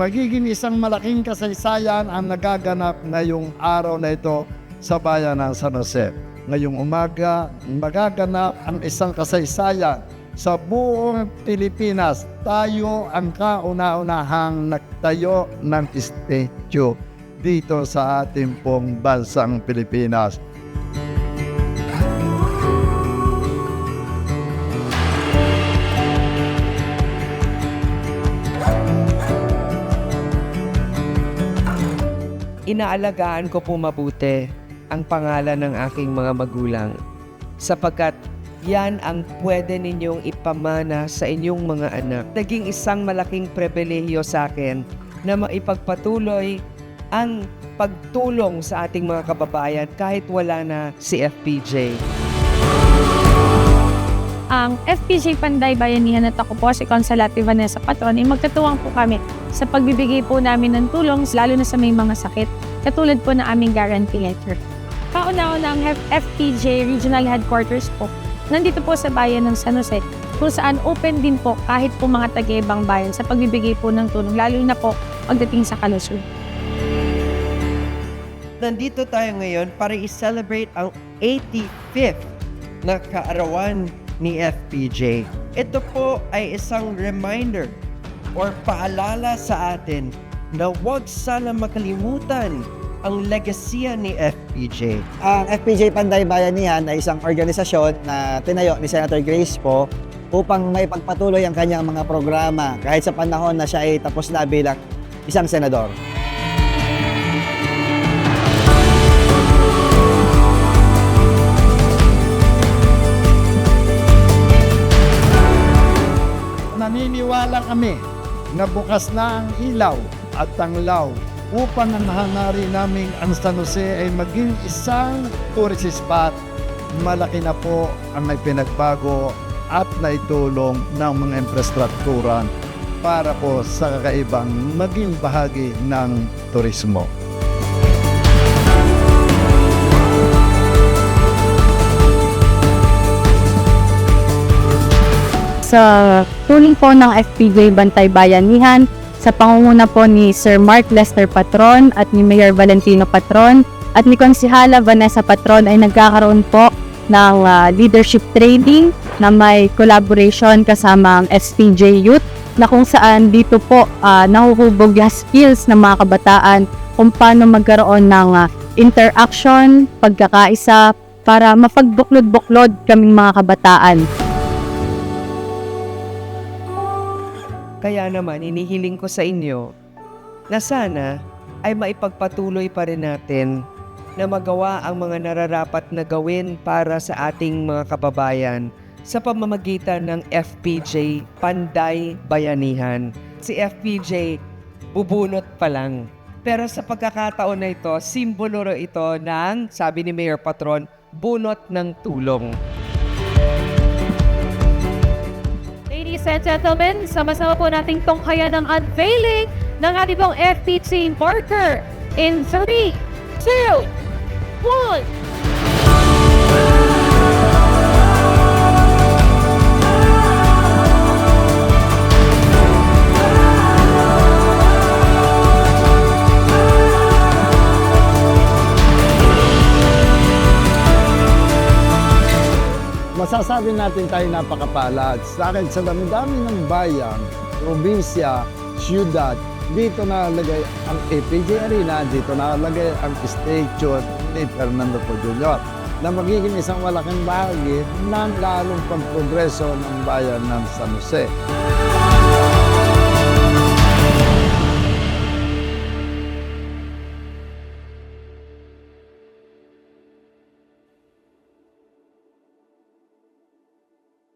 magiging isang malaking kasaysayan ang nagaganap ngayong araw na ito sa bayan ng San Jose. Ngayong umaga, magaganap ang isang kasaysayan sa buong Pilipinas. Tayo ang kauna-unahang nagtayo ng statue dito sa ating pong bansang Pilipinas. Inaalagaan ko po mabuti ang pangalan ng aking mga magulang sapagkat yan ang pwede ninyong ipamana sa inyong mga anak. Naging isang malaking pribilehiyo sa akin na maipagpatuloy ang pagtulong sa ating mga kababayan kahit wala na si FPJ. Ang FPJ Panday Bayanihan at ako po si Consolati Vanessa Patron ay magkatuwang po kami sa pagbibigay po namin ng tulong lalo na sa may mga sakit katulad po ng aming guarantee letter. Kauna-una ang FPJ Regional Headquarters po nandito po sa bayan ng San Jose kung saan open din po kahit po mga taga-ibang bayan sa pagbibigay po ng tulong lalo na po pagdating sa kalusur. Nandito tayo ngayon para i-celebrate ang 85th na kaarawan ni FPJ. Ito po ay isang reminder or paalala sa atin na huwag sana makalimutan ang legasya ni FPJ. Ang FPJ Panday Bayanihan ay isang organisasyon na tinayo ni Senator Grace po upang maipagpatuloy ang kanyang mga programa kahit sa panahon na siya ay tapos na bilang isang senador. Naniniwala kami na bukas na ang ilaw at tanglaw upang ang hanari namin ang San Jose ay maging isang tourist spot. Malaki na po ang naipinagbago at naitulong ng mga infrastruktura para po sa kakaibang maging bahagi ng turismo. Sa tuling po ng FPJ Bantay Bayanihan sa pangunguna po ni Sir Mark Lester Patron at ni Mayor Valentino Patron at ni Konsihala Vanessa Patron ay nagkakaroon po ng ah, leadership training na may collaboration kasama ang SPJ Youth na kung saan dito po uh, nahuhubog yung skills ng mga kabataan kung paano magkaroon ng ah, interaction, pagkakaisa para mapagbuklod-buklod kaming mga kabataan. Kaya naman, inihiling ko sa inyo na sana ay maipagpatuloy pa rin natin na magawa ang mga nararapat na gawin para sa ating mga kababayan sa pamamagitan ng FPJ Panday Bayanihan. Si FPJ, bubunot pa lang. Pero sa pagkakataon na ito, simbolo ito ng, sabi ni Mayor Patron, bunot ng tulong. And gentlemen, sama-sama po nating tunghayan ang unveiling ng ating pong FPC marker in 3, 2, 1. Masasabi natin tayo napakapalad. Sa akin, sa dami-dami ng bayan, probinsya, siyudad, dito nalagay ang APJ Arena, dito nalagay ang statue ni Fernando Po Jr. na magiging isang malaking bahagi ng lalong pagprogreso ng bayan ng San Jose.